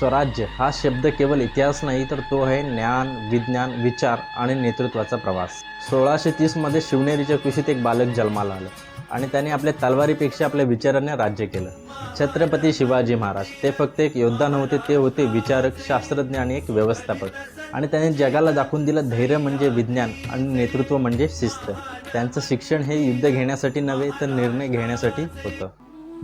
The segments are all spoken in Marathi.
स्वराज्य हा शब्द केवळ इतिहास नाही तर तो आहे ज्ञान विज्ञान विचार आणि नेतृत्वाचा प्रवास. सोळाशे तीसमध्ये शिवनेरीच्या कुशीत एक बालक जन्माला आलं आणि त्याने आपल्या तलवारीपेक्षा आपल्या विचाराने राज्य केलं. छत्रपती शिवाजी महाराज ते फक्त एक योद्धा नव्हते ते होते विचारक शास्त्रज्ञ आणि एक व्यवस्थापक. आणि त्याने जगाला दाखवून दिलं धैर्य म्हणजे विज्ञान आणि नेतृत्व म्हणजे शिस्त. त्यांचं शिक्षण हे युद्ध घेण्यासाठी नव्हे तर निर्णय घेण्यासाठी होतं.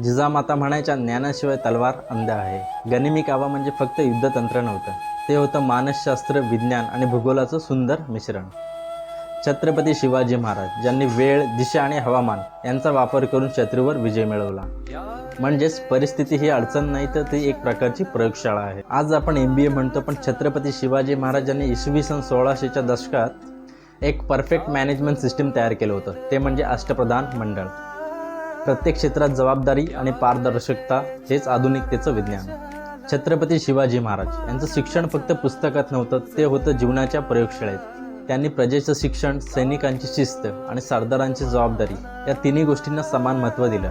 जिजामाता म्हणायच्या ज्ञानाशिवाय तलवार अंध आहे. गनिमी कावा म्हणजे फक्त युद्धतंत्र नव्हतं. ते होतं मानसशास्त्र विज्ञान आणि भूगोलाचं सुंदर मिश्रण. छत्रपती शिवाजी महाराज ज्यांनी वेळ दिशा आणि हवामान यांचा वापर करून शत्रूवर विजय मिळवला. म्हणजेच परिस्थिती ही अडचण नाही तर ती एक प्रकारची प्रयोगशाळा आहे. आज आपण एम बी ए म्हणतो पण छत्रपती शिवाजी महाराजांनी इसवी सन सोळाशेच्या दशकात एक परफेक्ट मॅनेजमेंट सिस्टीम तयार केलं होतं. ते म्हणजे अष्टप्रधान मंडळ. प्रत्येक क्षेत्रात जबाबदारी आणि पारदर्शकता हेच आधुनिकतेचं विज्ञान. छत्रपती शिवाजी महाराज यांचं शिक्षण फक्त पुस्तकात नव्हतं ते होतं जीवनाच्या प्रयोगशाळेत. त्यांनी प्रजेचं शिक्षण सैनिकांची शिस्त आणि सरदारांची जबाबदारी या तिन्ही गोष्टींना समान महत्त्व दिलं.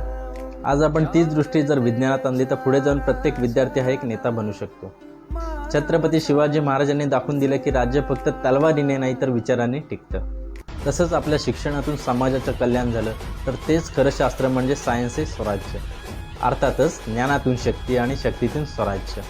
आज आपण तीच दृष्टी जर विज्ञानात आणली तर पुढे जाऊन प्रत्येक विद्यार्थी हा एक नेता बनू शकतो. छत्रपती शिवाजी महाराजांनी दाखवून दिलं की राज्य फक्त तलवारीने नाही तर विचाराने टिकतं. तसंच आपल्या शिक्षणातून समाजाचं कल्याण झालं तर तेच खरं शास्त्र म्हणजे सायन्स हे स्वराज्य. अर्थातच ज्ञानातून शक्ती आणि शक्तीतून स्वराज्य.